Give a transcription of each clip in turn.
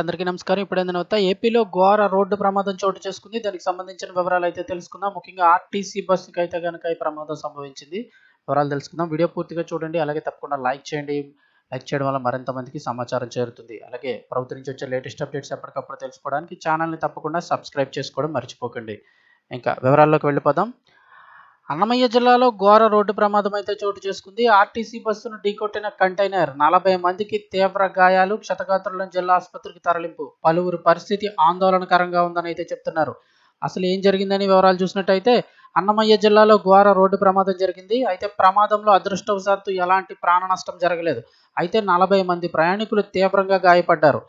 అందరికీ నమస్కారం. ఇప్పుడు ఏంటంటే ఏపీలో ఘోర రోడ్డు ప్రమాదం చోటు చేసుకుంది. దానికి సంబంధించిన వివరాలు అయితే తెలుసుకుందాం. ముఖ్యంగా ఆర్టీసీ బస్సుకి అయితే కనుక ఈ ప్రమాదం సంభవించింది. వివరాలు తెలుసుకుందాం. వీడియో పూర్తిగా చూడండి. అలాగే తప్పకుండా లైక్ చేయండి. లైక్ చేయడం వల్ల మరింత మందికి సమాచారం చేరుతుంది. అలాగే ప్రభుత్వం నుంచి వచ్చే లేటెస్ట్ అప్డేట్స్ ఎప్పటికప్పుడు తెలుసుకోవడానికి ఛానల్ని తప్పకుండా సబ్స్క్రైబ్ చేసుకోవడం మర్చిపోకండి. ఇంకా వివరాల్లోకి వెళ్ళిపోదాం. అన్నమయ్య జిల్లాలో ఘోర రోడ్డు ప్రమాదం అయితే చోటు చేసుకుంది. ఆర్టీసీ బస్సును ఢీకొట్టిన కంటైనర్. నలభై మందికి తీవ్ర గాయాలు. క్షతగాత్రులను జిల్లా ఆసుపత్రికి తరలింపు. పలువురు పరిస్థితి ఆందోళనకరంగా ఉందని అయితే చెప్తున్నారు. అసలు ఏం జరిగిందని వివరాలు చూసినట్టయితే అన్నమయ్య జిల్లాలో ఘోర రోడ్డు ప్రమాదం జరిగింది. అయితే ప్రమాదంలో అదృష్టవశాత్తు ఎలాంటి ప్రాణ నష్టం జరగలేదు. అయితే నలభై మంది ప్రయాణికులు తీవ్రంగా గాయపడ్డారు.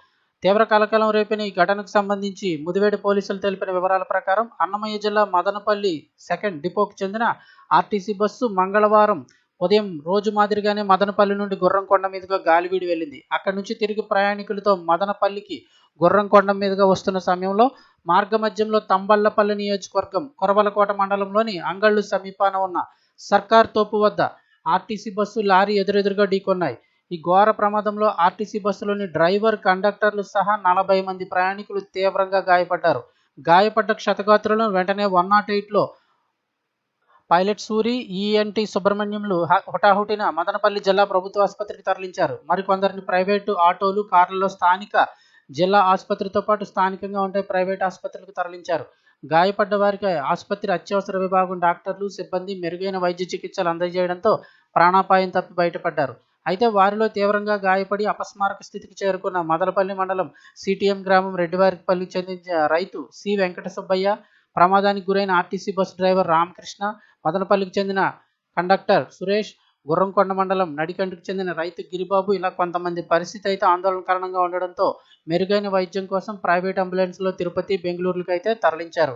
తీవ్ర కలకలం రేపిన ఈ ఘటనకు సంబంధించి ముదివేడి పోలీసులు తెలిపిన వివరాల ప్రకారం అన్నమయ్య జిల్లా మదనపల్లి సెకండ్ డిపోకు చెందిన ఆర్టీసీ బస్సు మంగళవారం ఉదయం రోజు మాదిరిగానే మదనపల్లి నుండి గుర్రంకొండ మీదుగా గాలివీడి వెళ్ళింది. అక్కడి నుంచి తిరిగి ప్రయాణికులతో మదనపల్లికి గుర్రంకొండ మీదుగా వస్తున్న సమయంలో మార్గమధ్యంలో తంబళ్ళపల్లి నియోజకవర్గం కొరవలకోట మండలంలోని అంగళ్ళు సమీపాన ఉన్న సర్కార్ తోపు వద్ద ఆర్టీసీ బస్సు లారీ ఎదురెదురుగా ఢీకొన్నాయి. ఈ ఘోర ప్రమాదంలో ఆర్టీసీ బస్సులోని డ్రైవర్ కండక్టర్లు సహా నలభై మంది ప్రయాణికులు తీవ్రంగా గాయపడ్డారు. గాయపడ్డ క్షతగాత్రులను వెంటనే వన్ నాట్ ఎయిట్లో పైలట్ సూరి ఈఎన్టీ సుబ్రహ్మణ్యంలు హుటాహుటిన మదనపల్లి జిల్లా ప్రభుత్వ ఆసుపత్రికి తరలించారు. మరికొందరిని ప్రైవేటు ఆటోలు కార్లలో స్థానిక జిల్లా ఆసుపత్రితో పాటు స్థానికంగా ఉండే ప్రైవేట్ ఆసుపత్రులకు తరలించారు. గాయపడ్డ వారికి ఆసుపత్రి అత్యవసర విభాగం డాక్టర్లు సిబ్బంది మెరుగైన వైద్య చికిత్సలు అందజేయడంతో ప్రాణాపాయం తప్పి బయటపడ్డారు. అయితే వారిలో తీవ్రంగా గాయపడి అపస్మారక స్థితికి చేరుకున్న మదలపల్లి మండలం సిటిఎం గ్రామం రెడ్డివారిపల్లికి చెందిన రైతు సి వెంకట సుబ్బయ్య ప్రమాదానికి గురైన ఆర్టీసీ బస్సు డ్రైవర్ రామకృష్ణ మదనపల్లికి చెందిన కండక్టర్ సురేష్ గుర్రంకొండ మండలం నడికంటికి చెందిన రైతు గిరిబాబు ఇలా కొంతమంది పరిస్థితి అయితే ఆందోళన కారణంగా ఉండడంతో మెరుగైన వైద్యం కోసం ప్రైవేట్ అంబులెన్స్లో తిరుపతి బెంగళూరులకు అయితే తరలించారు.